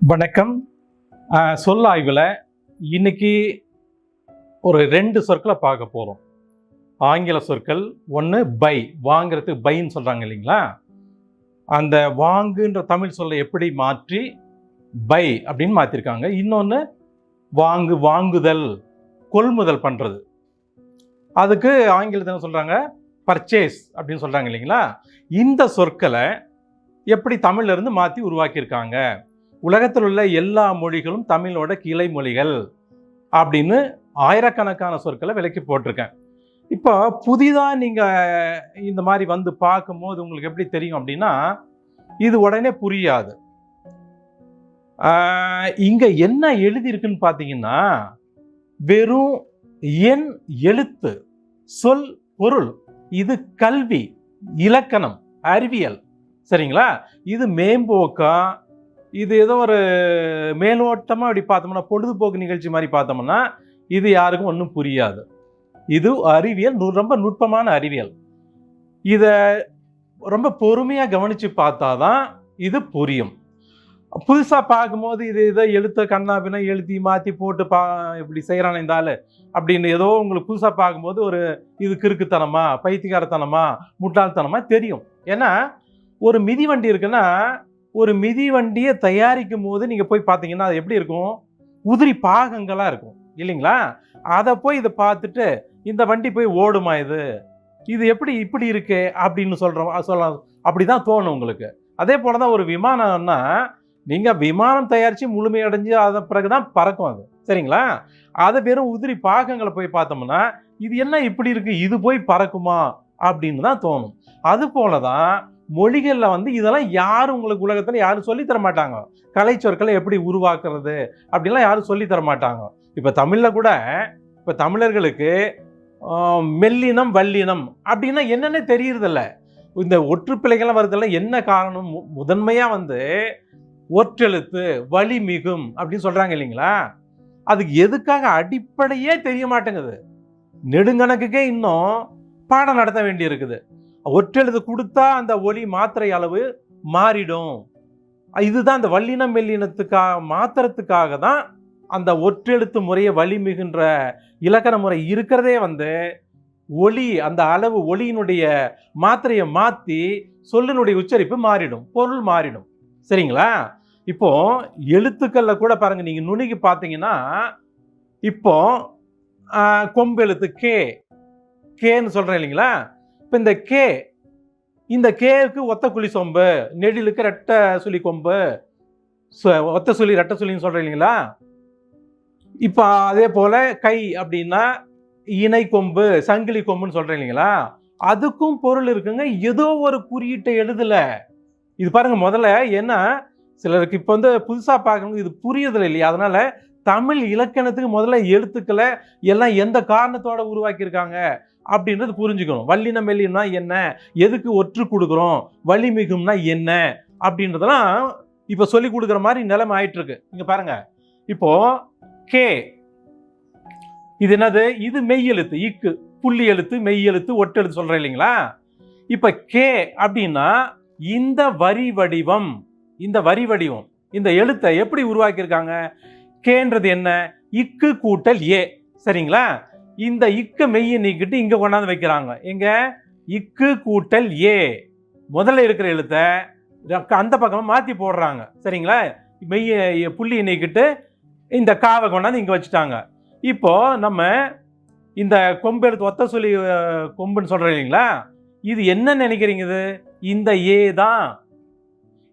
வணக்கம். சொல் ஆய்வில் இன்னைக்கு ஒரு ரெண்டு சொற்களை பார்க்க போகிறோம் ஆங்கில சொற்கள் ஒன்று பை வாங்கிறதுக்கு பைன்னு சொல்கிறாங்க இல்லைங்களா? அந்த வாங்குன்ற தமிழ் சொல்லை எப்படி மாற்றி பை அப்படின்னு மாற்றிருக்காங்க இன்னொன்று வாங்கு வாங்குதல் கொள்முதல் பண்ணுறது அதுக்கு ஆங்கிலத்தில் என்ன சொல்கிறாங்க பர்ச்சேஸ் அப்படின்னு சொல்கிறாங்க இல்லைங்களா? இந்த சொற்களை எப்படி தமிழ்லேருந்து மாற்றி உருவாக்கியிருக்காங்க? உலகத்தில் உள்ள எல்லா மொழிகளும் தமிழோட கிளை மொழிகள் அப்படின்னு ஆயிரக்கணக்கான சொற்களை விலக்கி போட்டிருக்கேன். இப்போ புதிதாக நீங்கள் இந்த மாதிரி வந்து பார்க்கும்போது உங்களுக்கு எப்படி தெரியும் அப்படின்னா இது உடனே புரியாது. இங்கே என்ன எழுதியிருக்குன்னு பார்த்தீங்கன்னா வெறும் எண் எழுத்து சொல் பொருள் இது கல்வி இலக்கணம் அறிவியல். சரிங்களா? இது மேம்போக்கா இது ஏதோ ஒரு மேலோட்டமாக அப்படி பார்த்தோம்னா பொழுதுபோக்கு நிகழ்ச்சி மாதிரி பார்த்தோம்னா இது யாருக்கும் ஒன்றும் புரியாது. இது அறிவியல் ரொம்ப நுட்பமான அறிவியல். இதை ரொம்ப பொறுமையாக கவனித்து பார்த்தா தான் இது புரியும். புதுசாக பார்க்கும்போது இது இதை எழுத்த கண்ணாபின்னா எழுத்தி மாற்றி போட்டு பா இப்படி செய்கிறானே இந்த அப்படின்னு ஏதோ உங்களுக்கு புதுசாக பார்க்கும்போது ஒரு இது கிறுக்குத்தனமா பைத்தியக்காரத்தனமா முட்டாள்தனமா தெரியும். ஏன்னா ஒரு மிதிவண்டி இருக்குன்னா ஒரு மிதிவண்டியை தயாரிக்கும் போது நீங்கள் போய் பார்த்தீங்கன்னா அது எப்படி இருக்கும்? உதிரி பாகங்களாக இருக்கும். இல்லைங்களா? அதை போய் இதை பார்த்துட்டு இந்த வண்டி போய் ஓடுமா இது? இது எப்படி இப்படி இருக்கு? அப்படின்னு சொல்கிறோம் சொல்லலாம். அப்படி தான் தோணும் உங்களுக்கு. அதே போல தான் ஒரு விமானம்னா நீங்கள் விமானம் தயாரித்து முழுமையடைஞ்சு அதை பிறகு தான் பறக்கும் அது. சரிங்களா? அதை வெறும் உதிரி பாகங்களை போய் பார்த்தோம்னா இது என்ன இப்படி இருக்குது இது போய் பறக்குமா? அப்படின்னு தான் தோணும். அது போல தான் மொழிகளில் வந்து இதெல்லாம் யாரும் உங்களுக்கு உலகத்தில் யாரும் சொல்லித் தர மாட்டாங்க? கலை சொற்களை எப்படி உருவாக்குறது? அப்படின்லாம் யாரும் சொல்லித் தர மாட்டாங்க. இப்போ தமிழில் கூட இப்போ தமிழர்களுக்கு மெல்லினம் வல்லினம் அப்படின்னா என்னென்ன தெரியறதில்ல. இந்த ஒற்றுப்பிழைகள்லாம் வருதில்ல என்ன காரணம்? மு- வந்து ஒற்றெழுத்து வலி மிகும் அப்படின்னு சொல்கிறாங்க இல்லைங்களா? அதுக்கு எதுக்காக அடிப்படையே தெரிய மாட்டேங்குது? நெடுங்கணக்குக்கே இன்னும் பாடம் நடத்த வேண்டி இருக்குது ஒற்றெழுத்து கொடுத்தா அந்த ஒலி மாத்திரை அளவு மாறிடும். இதுதான் அந்த வல்லினம் மெல்லினத்துக்காக மாத்திரத்துக்காக தான் அந்த ஒற்றெழுத்து முறையை வலிமிகின்ற இலக்கண முறை இருக்கிறதே வந்து ஒளி அந்த அளவு ஒளியினுடைய மாத்திரையை மாற்றி சொல்லினுடைய உச்சரிப்பு மாறிடும் பொருள் மாறிடும். சரிங்களா? இப்போ எழுத்துக்கள்ல கூட பாருங்க நீங்க நுணுகி பார்த்தீங்கன்னா இப்போ கொம்பெழுத்து கொம்பு எழுத்து கே கேன்னு சொல்றேன் இல்லைங்களா? இப்போ இந்த கே இந்த கேவுக்கு ஒத்த குழி சொம்பு நெடிலுக்கு ரெட்ட சுழி கொம்பு ஒத்த சுழி ரெட்ட சுழின்னு இல்லைங்களா? இப்போ அதே போல் கை அப்படின்னா இணை கொம்பு சங்கிலி கொம்புன்னு சொல்கிறேன் இல்லைங்களா? அதுக்கும் பொருள் இருக்குங்க. ஏதோ ஒரு குறியீட்டை எழுதலை. இது பாருங்கள் முதல்ல ஏன்னா சிலருக்கு இப்போ வந்து புதுசாக பார்க்கணும் இது புரியதில்லை இல்லையா? அதனால் தமிழ் இலக்கணத்துக்கு முதல்ல எழுத்துக்களை எல்லாம் எந்த காரணத்தோட உருவாக்கியிருக்காங்க? அப்படின்றது புரிஞ்சுக்கணும். வல்லின மெல்லினா என்ன? எதுக்கு ஒற்று கொடுக்குறோம்? வலிமிகும்னா என்ன? அப்படின்றதெல்லாம் இப்போ சொல்லி கொடுக்குற மாதிரி நிலைமை ஆயிட்டு இருக்கு இங்க பாருங்க. இப்போ கே இது என்னது? இது மெய் எழுத்து இக்கு. புள்ளி எழுத்து மெய் எழுத்து ஒட்டெழுத்து சொல்கிறேன் இல்லைங்களா? இப்போ கே அப்படின்னா இந்த வரி வடிவம் இந்த வரி வடிவம் இந்த எழுத்தை எப்படி உருவாக்கியிருக்காங்க? கேன்றது என்ன? இக்கு கூட்டல் ஏ சரிங்களா? இந்த இக்கு மெய்யை நீக்கிட்டு இங்கே கொண்டாந்து வைக்கிறாங்க. இங்கே இக்கு கூட்டல் ஏ. முதல்ல இருக்கிற எழுத்தை அந்த பக்கமாக மாற்றி போடுறாங்க. சரிங்களா? மெய்ய புள்ளியை நீக்கிட்டு இந்த காவை கொண்டாந்து இங்கே வச்சுட்டாங்க. இப்போது நம்ம இந்த கொம்பு எடுத்து ஒத்த சொல்லி கொம்புன்னு சொல்கிறேன் இல்லைங்களா? இது என்ன நினைக்கிறீங்க இது? இந்த ஏ தான்.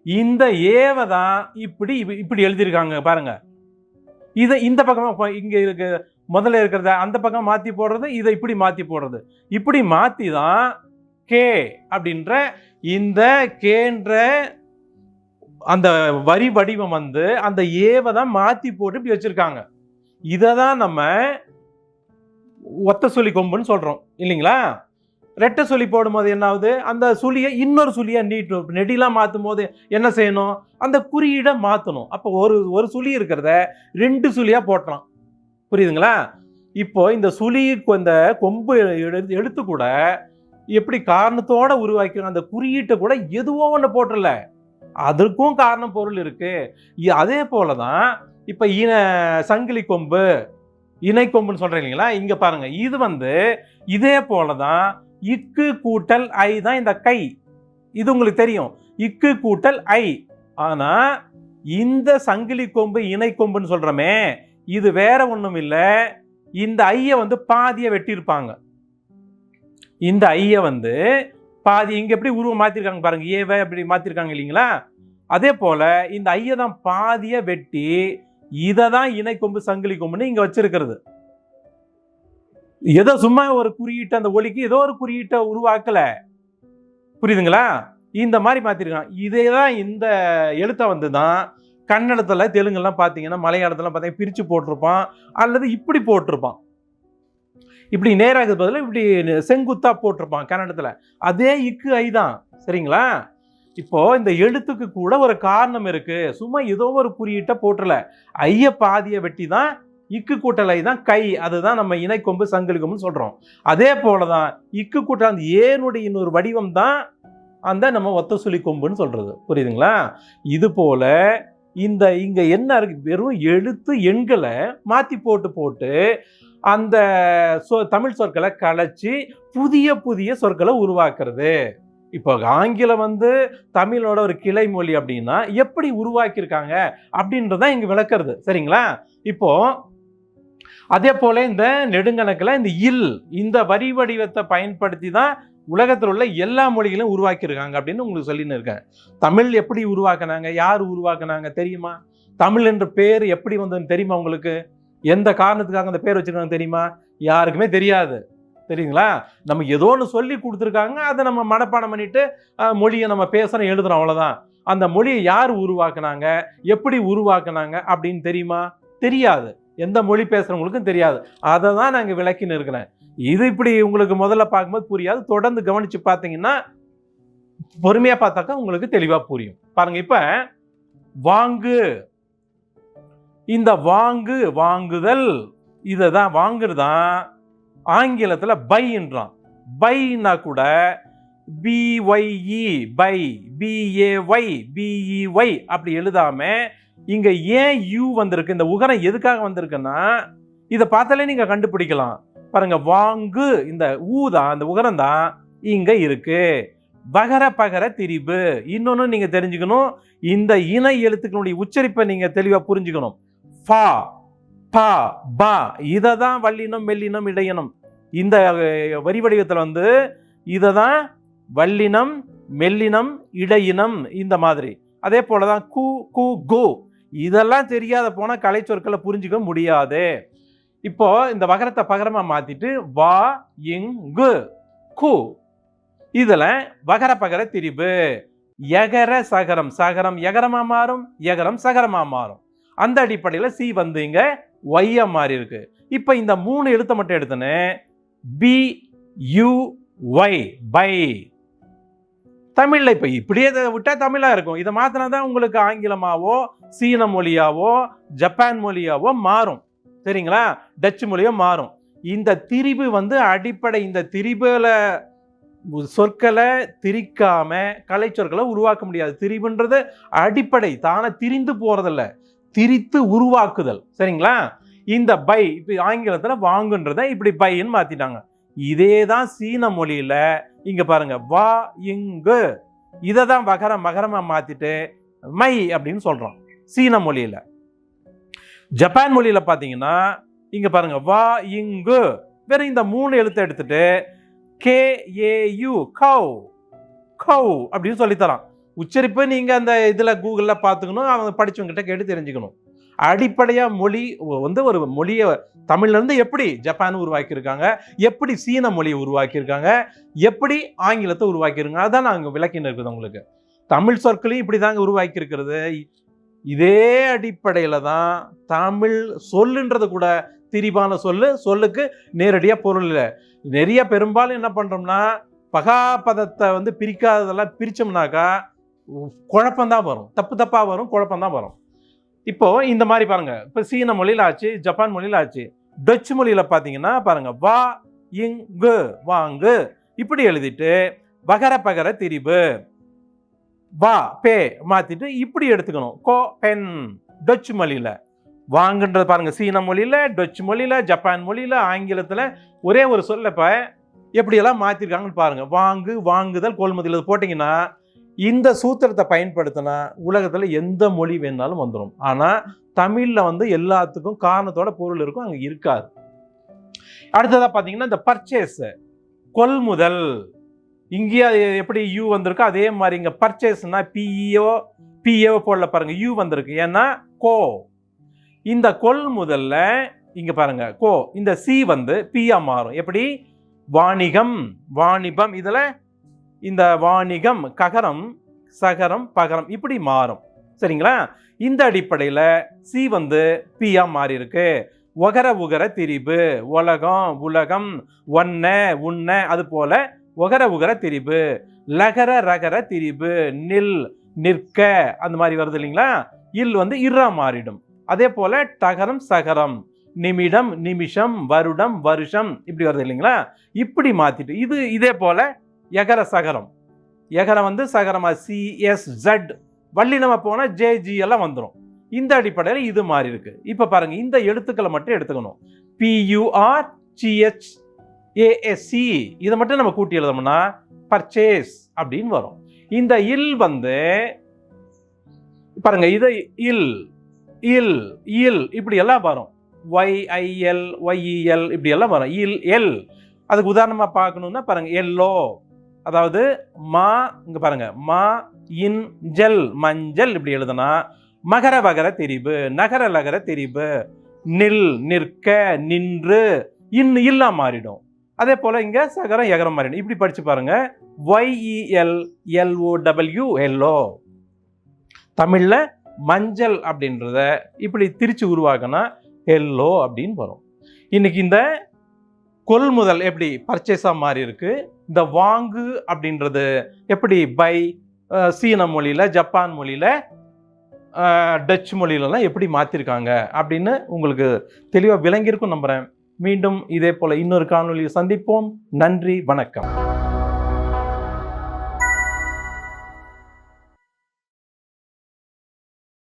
இந்த ஏவை தான் இப்படி இப்ப- இப்படி எழுதியிருக்காங்க பாருங்கள் இதை இந்த பக்கமாக இங்கே இங்க முதல்ல இருக்கிறத அந்த பக்கம் மாற்றி போடுறது இதை இப்படி மாற்றி போடுறது. இப்படி மாற்றி தான் கே அப்படின்ற இந்த கேன்ற அந்த வரி வடிவம் வந்து அந்த ஏவை தான் மாற்றி போட்டு இப்படி வச்சுருக்காங்க. இதை தான் நம்ம ஒத்த சுழி கொம்புன்னு சொல்கிறோம் இல்லைங்களா? ரெட்டை சுழி போடும்போது என்ன ஆகுது அந்த சுழியை இன்னொரு சுழியாக நீட்டு நெடிலாம் மாற்றும் போது என்ன செய்யணும்? அந்த குறியீடை மாற்றணும் அப்போ ஒரு ஒரு சுழி இருக்கிறத ரெண்டு சுழியாக போட்டலாம். புரியுதுங்களா? இப்போ இந்த சுழி இந்த கொம்பு எடுத்து எழுத்து கூட எப்படி காரணத்தோட உருவாக்கிறோம் அந்த குறியீட்டை கூட எதுவோ ஒன்று போட்டுடல அதற்கும் காரணம் பொருள் இருக்கு. இ- அதே போல தான் இப்போ இன சங்கிலி கொம்பு இணை கொம்புன்னு சொல்கிறேன் இல்லைங்களா? இங்கே பாருங்க. இது வந்து இதே போல தான் இக்கு கூட்டல் ஐ தான் இந்த கை. இது உங்களுக்கு தெரியும். இக்கு கூட்டல் ஐ. ஆனால் இந்த சங்கிலி கொம்பு இணை கொம்புன்னு சொல்கிறோமே இது வேற ஒன்றும் இல்லை. இந்த ஐயை வந்து பாதியை வெட்டியிருப்பாங்க. இந்த ஐயை வந்து பாதி இங்கே எப்படி உருவம் மாற்றிருக்காங்க பாருங்க. ஏவை அப்படி மாற்றிருக்காங்க இல்லைங்களா? அதே போல் இந்த ஐயை தான் பாதியை வெட்டி இதை தான் இணை கொம்பு சங்கிலி கொம்புன்னு இங்கே வச்சிருக்கிறது. ஏதோ சும்மா ஒரு குறியீட்டு அந்த ஒலிக்கு ஏதோ ஒரு குறியீட்டை உருவாக்கல. புரியுதுங்களா? இந்த மாதிரி மாற்றிருக்கான் இதே தான் இந்த எழுத்தை வந்து தான் கன்னடத்தில் தெலுங்குலாம் பார்த்தீங்கன்னா மலையாளத்தில் பார்த்தீங்கன்னா பிரித்து போட்டிருப்பான். அல்லது இப்படி போட்டிருப்பான். இப்படி நேராக பதில் இப்படி செங்குத்தாக போட்டிருப்பான் கன்னடத்தில். அதே இக்கு ஐ தான். சரிங்களா? இப்போது இந்த எழுத்துக்கு கூட ஒரு காரணம் இருக்குது சும்மா ஏதோ ஒரு குறியீட்டை போட்டுல ஐய பாதியை வெட்டி தான் இக்கு கூட்டலை தான் கை. அதுதான் நம்ம இணைக்கொம்பு சங்கிலி கொம்புன்னு சொல்கிறோம் அதே போலதான் இக்கு கூட்டல் அந்த ஏனுடைய இன்னொரு வடிவம் தான் அந்த நம்ம ஒத்த சுழி கொம்புன்னு சொல்கிறது புரியுதுங்களா? இது போல் இந்த இங்க என்ன இருக்கு? வெறும் எழுத்து எண்களை மாத்தி போட்டு போட்டு அந்த சொ தமிழ் சொற்களை கலைச்சி புதிய புதிய சொற்களை உருவாக்குறது. இப்போ ஆங்கிலம் வந்து தமிழோட ஒரு கிளை மொழி அப்படின்னா எப்படி உருவாக்கியிருக்காங்க அப்படின்றத இங்க விளக்குறது. சரிங்களா? இப்போ அதே போல இந்த நெடுங்கணக்கில் இந்த இல் இந்த வரி வடிவத்தை பயன்படுத்தி தான் உலகத்தில் உள்ள எல்லா மொழிகளையும் உருவாக்கியிருக்காங்க அப்படின்னு உங்களுக்கு சொல்லின்னு இருக்கேன். தமிழ் எப்படி உருவாக்குனாங்க? யார் உருவாக்குனாங்க தெரியுமா? தமிழ் என்ற பேர் எப்படி வந்ததுன்னு தெரியுமா உங்களுக்கு? எந்த காரணத்துக்காக அந்த பேர் வச்சுருக்காங்க தெரியுமா? யாருக்குமே தெரியாது. தெரியுங்களா? நம்ம ஏதோ ஒன்று சொல்லி கொடுத்துருக்காங்க. அதை நம்ம மனப்பாடம் பண்ணிட்டு மொழியை நம்ம பேசுகிறோம் எழுதுறோம் அவ்வளோதான் அந்த மொழியை யார் உருவாக்குனாங்க? எப்படி உருவாக்குனாங்க அப்படின்னு தெரியுமா? தெரியாது. எந்த மொழி பேசுகிறவங்களுக்கும் தெரியாது. அதை தான் நாங்கள் விளக்கின்னு இருக்கிறேன். இது இப்படி உங்களுக்கு முதல்ல பார்க்கும்போது புரியாது. தொடர்ந்து கவனித்து பார்த்தீங்கன்னா பொறுமையாக பார்த்தாக்கா உங்களுக்கு தெளிவாக புரியும். பாருங்க இப்போ வாங்கு. இந்த வாங்கு வாங்குதல் இதை தான் வாங்குறதான் ஆங்கிலத்தில் பைன்றான் பைனா கூட பிஒய்இ பை பிஏஒய் பிஇஒய் அப்படி எழுதாம இங்கே ஏன் யூ வந்திருக்கு இந்த உகரம் எதுக்காக வந்திருக்குன்னா இதை பார்த்தாலே நீங்கள் கண்டுபிடிக்கலாம். பாருங்க வாங்கு இந்த ஊ தான் அந்த உகரம் தான் இங்க இருக்கு. பகர பகர திரிபு. இன்னொன்று நீங்க தெரிஞ்சுக்கணும் இந்த இணை எழுத்துக்களுடைய உச்சரிப்பை நீங்க தெளிவா புரிஞ்சுக்கணும். ஃபா பா பா. இதை தான் வல்லினம் மெல்லினம் இடையினம் இந்த வரி வடிவத்தில் வந்து இதை தான் வல்லினம் மெல்லினம் இடையினம் இந்த மாதிரி. அதே போல தான் கு கு கோ. இதெல்லாம் தெரியாத போனால் கலை சொற்களை புரிஞ்சுக்க முடியாது. இப்போ இந்த வகரத்தை பகரமாக மாற்றிட்டு வா இங்கு கு. இதில் வகர பகர திரிபு. எகர சகரம். சகரம் எகரமாக மாறும் எகரம் சகரமாக மாறும். அந்த அடிப்படையில் சி வந்து இங்கே ஒய்யா மாறி இருக்கு. இப்போ இந்த மூணு எழுத்தை மட்டும் எடுத்தனே பி யூ ஒய் பை தமிழில் இப்போ இப்படியே இதை விட்டா இருக்கும். இதை மாத்தினா தான் உங்களுக்கு ஆங்கிலமாவோ சீன மொழியாவோ ஜப்பான் மொழியாவோ மாறும். சரிங்களா? டச்சு மொழியாக மாறும். இந்த திரிபு வந்து அடிப்படை இந்த திரிபில் சொற்களை திரிக்காம கலை சொற்களை உருவாக்க முடியாது. திரிவுன்றது அடிப்படை. தானே திரிந்து போகிறதில்ல திரித்து உருவாக்குதல். சரிங்களா? இந்த பை இப்போ ஆங்கிலத்தில் வாங்குன்றதை இப்படி பைன்னு மாற்றிட்டாங்க இதே தான் சீன மொழியில் இங்கே பாருங்க வா இங்கு. இதை தான் மகரம் மகரமாக மாற்றிட்டு மை அப்படின்னு சொல்கிறோம் சீன மொழியில். ஜப்பான் மொழியில் பார்த்தீங்கன்னா இங்கே பாருங்க வா இங்கு. வெறும் இந்த மூணு எழுத்தை எடுத்துட்டு K A U cow cow அப்படின்னு சொல்லித்தரான். உச்சரிப்பு நீங்கள் அந்த இதில் கூகுளில் பார்த்துக்கணும் அவங்க படித்தவங்ககிட்ட கேட்டு தெரிஞ்சுக்கணும். அடிப்படையாக மொழி வந்து ஒரு மொழியை தமிழ்லேருந்து எப்படி ஜப்பான் உருவாக்கியிருக்காங்க எப்படி சீன மொழியை உருவாக்கியிருக்காங்க எப்படி ஆங்கிலத்தை உருவாக்கியிருக்காங்க அதான் நாங்கள் விளக்கின்னு இருக்குது உங்களுக்கு. தமிழ் சொற்களையும் இப்படி தாங்க உருவாக்கியிருக்கிறது. இதே அடிப்படையில் தான் தமிழ் சொல்லுன்றது கூட திரிபான சொல்லு சொல்லுக்கு நேரடியாக பொருள் இல்லை. நிறைய பெரும்பாலும் என்ன பண்ணுறோம்னா பகாபதத்தை வந்து பிரிக்காததெல்லாம் பிரித்தோம்னாக்கா குழப்பந்தான் வரும். தப்பு தப்பாக வரும் குழப்பந்தான் வரும். இப்போது இந்த மாதிரி பாருங்கள் இப்போ சீன மொழியில் ஆச்சு ஜப்பான் மொழியில் ஆச்சு. டச்சு மொழியில் பார்த்தீங்கன்னா பாருங்கள் வா இங்கு வாங்கு. இப்படி எழுதிட்டு பகர பகர திரிபு. வா பே மாத்திட்டு இப்படி எடுத்துக்கணும். கோ பென் டச் மொழியில. வாங்குன்றது பாருங்க சீன மொழியில டச்சு மொழியில ஜப்பான் மொழியில ஆங்கிலத்துல ஒரே ஒரு சொல்ல இப்ப எப்படியெல்லாம் மாத்திருக்காங்கன்னு பாருங்க. வாங்கு வாங்குதல் கொள்முதல் இது போட்டிங்கன்னா இந்த சூத்திரத்தை பயன்படுத்தினா உலகத்தில் எந்த மொழி வேணாலும் வந்துடும் ஆனால் தமிழில் வந்து எல்லாத்துக்கும் காரணத்தோட பொருள் இருக்கும் அங்கே இருக்காது. அடுத்ததாக பார்த்தீங்கன்னா இந்த பர்ச்சேஸ் கொள்முதல். இங்கேயே அது எப்படி யூ வந்திருக்கோ அதே மாதிரி இங்கே பர்ச்சேஸ்னா பிஇஓ பிஏஓ போடல பாருங்கள் யூ வந்திருக்கு. ஏன்னா கோ. இந்த கொள்முதல்ல இங்கே பாருங்க கோ. இந்த சி வந்து பியா மாறும். எப்படி? வாணிகம் வாணிபம். இதில் இந்த வாணிகம் ககரம் சகரம் பகரம் இப்படி மாறும். சரிங்களா? இந்த அடிப்படையில் சி வந்து பியா மாறி இருக்கு ஒகர உகர திரிபு உலகம் உலகம் ஒன்ன உன்ன அது போல் ஒகர உகர திரிபு லகர ரகர திரிபு நில் நிற்க அந்த மாதிரி வருது இல்லைங்களா? இல் வந்து இர்ரா மாறிடும். அதே போல டகரம் சகரம் நிமிடம் நிமிஷம் வருடம் வருஷம் இப்படி வருது இல்லைங்களா? இப்படி மாத்திட்டு இது இதே போல எகர சகரம். எகரம் வந்து சகரமா சிஎஸ் ஜட் வள்ளினமா போனால் ஜேஜி எல்லாம் வந்துடும் இந்த அடிப்படையில் இது மாறி இருக்கு. இப்போ பாருங்க இந்த எழுத்துக்களை மட்டும் எடுத்துக்கணும். பியூஆர் சிஹெச் ஏஎஸ்சி இதை மட்டும் நம்ம கூட்டி எழுதோம்னா பர்ச்சேஸ் அப்படின்னு வரும். இந்த இல் வந்து பாருங்க இது இல் இல் இல் இப்படி எல்லாம் வரும். ஒய்ஐஎல் ஒய்இஎல் இப்படி எல்லாம் வரும். இல் எல். அதுக்கு உதாரணமாக பார்க்கணுன்னா பாருங்க எல்லோ. அதாவது மா இங்க பாருங்க மா இன் ஜெல் மஞ்சள் இப்படி எழுதுனா மகர வகர தெரிவு நகர லகர தெரிவு நில் நிற்க நின்று இன் இல்லா மாறிடும். அதே போல் இங்கே சகரம் எகரம் மாறிடும் இப்படி படித்து பாருங்கள் ஒய்இஎல் எல்ஓ டபிள்யூ எல்லோ தமிழில் மஞ்சள் அப்படின்றத இப்படி திரிச்சு உருவாக்கினா எல்லோ அப்படின்னு வரும். இன்னைக்கு இந்த கொள்முதல் எப்படி பர்ச்சேஸாக மாறி இருக்கு? இந்த வாங்கு அப்படின்றது எப்படி பை சீன மொழியில் ஜப்பான் மொழியில் டச் மொழியிலலாம் எப்படி மாற்றிருக்காங்க அப்படின்னு உங்களுக்கு தெளிவாக விளங்கியிருக்கும் நம்புகிறேன் மீண்டும் இதே போல் இன்னொரு காணொளியை சந்திப்போம். நன்றி வணக்கம்.